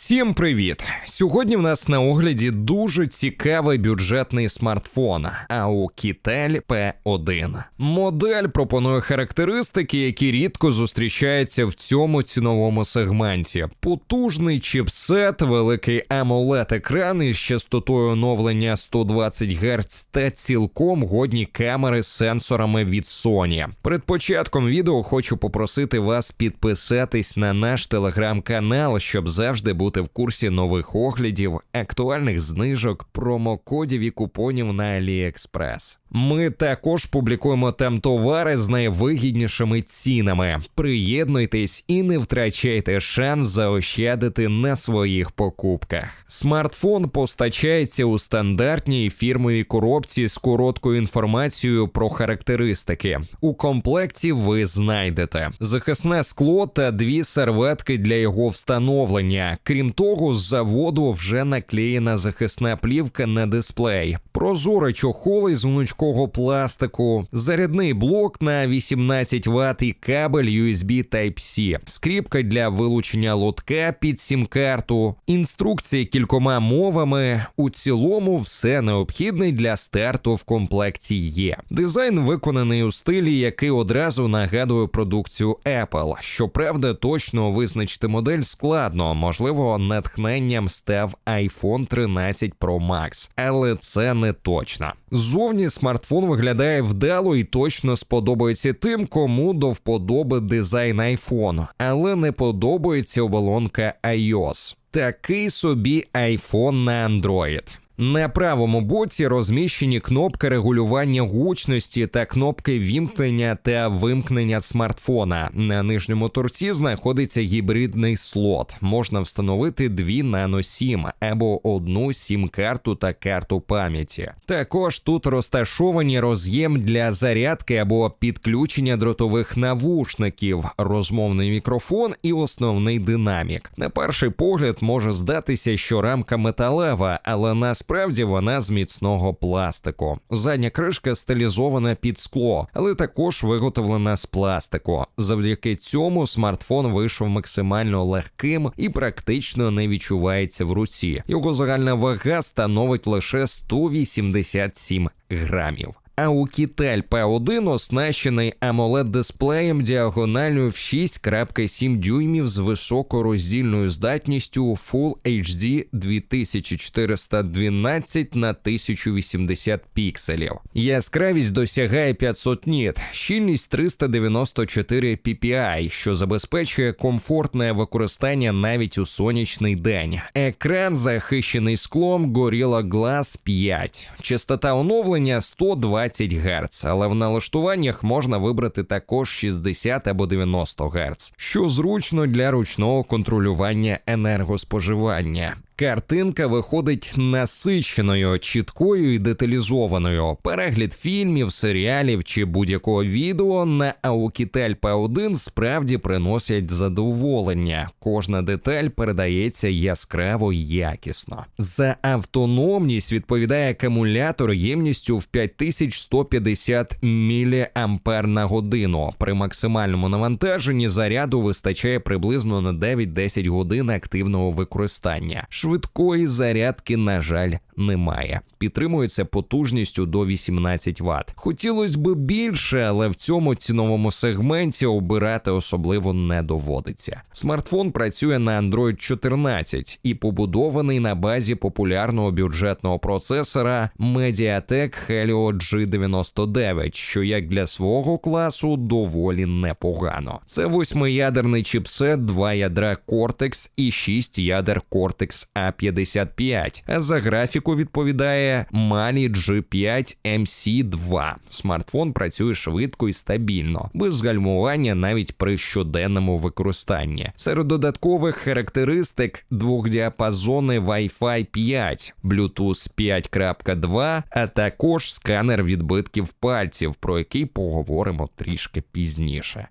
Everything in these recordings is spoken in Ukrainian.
Всім привіт! Сьогодні в нас на огляді дуже цікавий бюджетний смартфон Aukitel P1. Модель пропонує характеристики, які рідко зустрічаються в цьому ціновому сегменті. Потужний чіпсет, великий amoled екран із частотою оновлення 120 Гц та цілком годні камери з сенсорами від Sony. Перед початком відео хочу попросити вас підписатись на наш телеграм-канал, щоб завжди бути в курсі нових оглядів, актуальних знижок, промокодів і купонів на AliExpress. Ми також публікуємо там товари з найвигіднішими цінами. Приєднуйтесь і не втрачайте шанс заощадити на своїх покупках. Смартфон постачається у стандартній фірмовій коробці з короткою інформацією про характеристики. У комплекті ви знайдете захисне скло та дві серветки для його встановлення. Крім того, з заводу вже наклеєна захисна плівка на дисплей, прозорий чохол із гнучкого пластику, зарядний блок на 18 Вт і кабель USB Type-C, скріпка для вилучення лотка під сім-карту, інструкції кількома мовами. У цілому все необхідне для старту в комплекті є. Дизайн виконаний у стилі, який одразу нагадує продукцію Apple. Щоправда, точно визначити модель складно, можливо, натхненням став iPhone 13 Pro Max, але це не точно. Зовні смартфон виглядає вдало і точно сподобається тим, кому до вподоби дизайн iPhone, але не подобається оболонка iOS. Такий собі iPhone на Android. На правому боці розміщені кнопки регулювання гучності та кнопки вімкнення та вимкнення смартфона. На нижньому торці знаходиться гібридний слот. Можна встановити дві SIM або одну сім-карту та карту пам'яті. Також тут розташовані роз'єм для зарядки або підключення дротових навушників, розмовний мікрофон і основний динамік. На перший погляд може здатися, що рамка металева, але нас Насправді вона з міцного пластику. Задня кришка стилізована під скло, але також виготовлена з пластику. Завдяки цьому смартфон вийшов максимально легким і практично не відчувається в руці. Його загальна вага становить лише 187 грамів. Кітель P1 оснащений amoled дисплеєм діагональю в 6,7 дюймів з високороздільною здатністю Full HD 2412 на 1080 пікселів. Яскравість досягає 500 ніт, щільність 394 ppi, що забезпечує комфортне використання навіть у сонячний день. Екран захищений склом Gorilla Glass 5, частота оновлення 120 20 Гц, але в налаштуваннях можна вибрати також 60 або 90 Гц, що зручно для ручного контролювання енергоспоживання. Картинка виходить насиченою, чіткою і деталізованою. Перегляд фільмів, серіалів чи будь-якого відео на Aukitel P1 справді приносять задоволення. Кожна деталь передається яскраво якісно. За автономність відповідає акумулятор ємністю в 5150 мА на годину. При максимальному навантаженні заряду вистачає приблизно на 9-10 годин активного використання. Швидкої зарядки, на жаль, немає. Підтримується потужністю до 18 Вт. Хотілося б більше, але в цьому ціновому сегменті обирати особливо не доводиться. Смартфон працює на Android 14 і побудований на базі популярного бюджетного процесора Mediatek Helio G99, що як для свого класу доволі непогано. Це восьмиядерний чіпсет, два ядра Cortex і шість ядер Cortex A55. А за графіку відповідає Mali G5 MC2. Смартфон працює швидко і стабільно, без гальмування навіть при щоденному використанні. Серед додаткових характеристик двохдіапазони Wi-Fi 5, Bluetooth 5.2, а також сканер відбитків пальців, про який поговоримо трішки пізніше.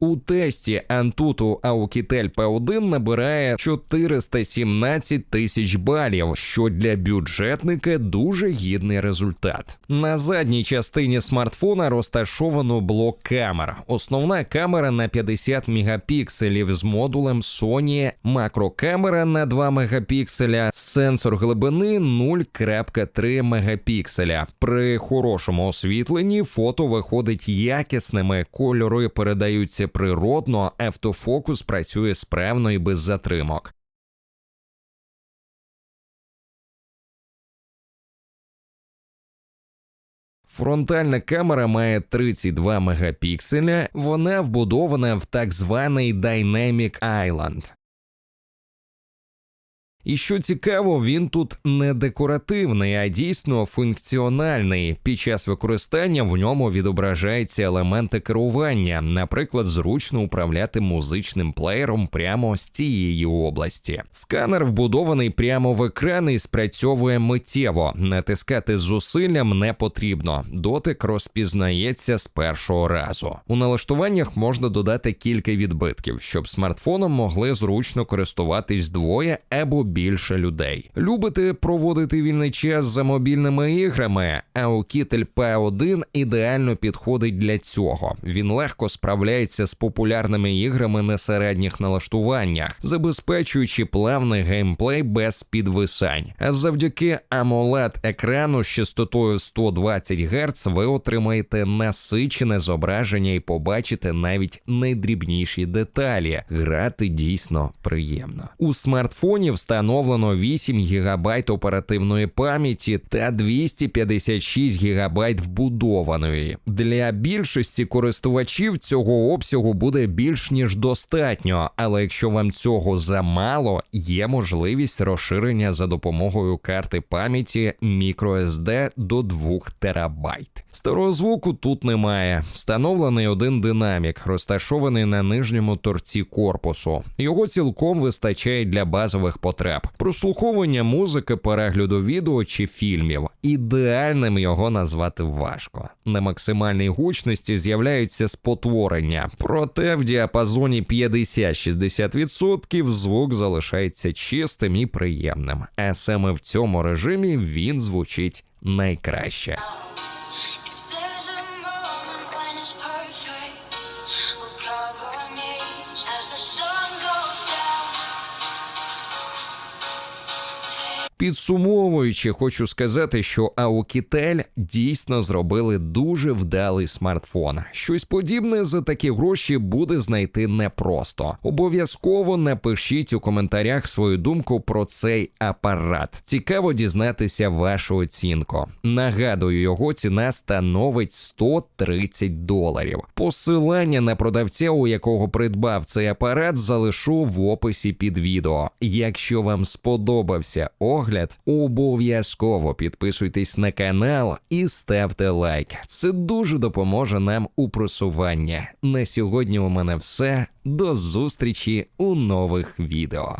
У тесті Antutu Aukitel P1 набирає 417 тисяч балів, що для бюджетника дуже гідний результат. На задній частині смартфона розташовано блок камер. Основна камера на 50 мегапікселів з модулем Sony, макрокамера на 2 мегапікселя, сенсор глибини 0,3 мегапікселя. При хорошому освітленні фото виходить якісними, кольори передаються природно, автофокус працює справно і без затримок. Фронтальна камера має 32 мегапікселя, вона вбудована в так званий Dynamic Island. І що цікаво, він тут не декоративний, а дійсно функціональний. Під час використання в ньому відображаються елементи керування, наприклад, зручно управляти музичним плеєром прямо з цієї області. Сканер вбудований прямо в екран і спрацьовує миттєво. Натискати зусиллям не потрібно. Дотик розпізнається з першого разу. У налаштуваннях можна додати кілька відбитків, щоб смартфоном могли зручно користуватись двоє або більше людей. Любите проводити вільний час за мобільними іграми? Aukitelь P1 ідеально підходить для цього. Він легко справляється з популярними іграми на середніх налаштуваннях, забезпечуючи плавний геймплей без підвисань. А завдяки amoled екрану з частотою 120 Гц ви отримаєте насичене зображення і побачите навіть найдрібніші деталі. Грати дійсно приємно. У смартфоні встановлено встановлено 8 ГБ оперативної пам'яті та 256 ГБ вбудованої. Для більшості користувачів цього обсягу буде більш ніж достатньо, але якщо вам цього замало, є можливість розширення за допомогою карти пам'яті microSD до 2 ТБ. Старого звуку тут немає. Встановлений один динамік, розташований на нижньому торці корпусу. Його цілком вистачає для базових потреб прослуховування музики, перегляду відео чи фільмів. Ідеальним його назвати важко. На максимальній гучності з'являються спотворення, проте в діапазоні 50-60% звук залишається чистим і приємним. А саме в цьому режимі він звучить найкраще. Підсумовуючи, хочу сказати, що Aukitel дійсно зробили дуже вдалий смартфон. Щось подібне за такі гроші буде знайти непросто. Обов'язково напишіть у коментарях свою думку про цей апарат. Цікаво дізнатися вашу оцінку. Нагадую, його ціна становить 130 доларів. Посилання на продавця, у якого придбав цей апарат, залишу в описі під відео. Якщо вам сподобався огляд, обов'язково підписуйтесь на канал і ставте лайк. Це дуже допоможе нам у просуванні. На сьогодні у мене все. До зустрічі у нових відео.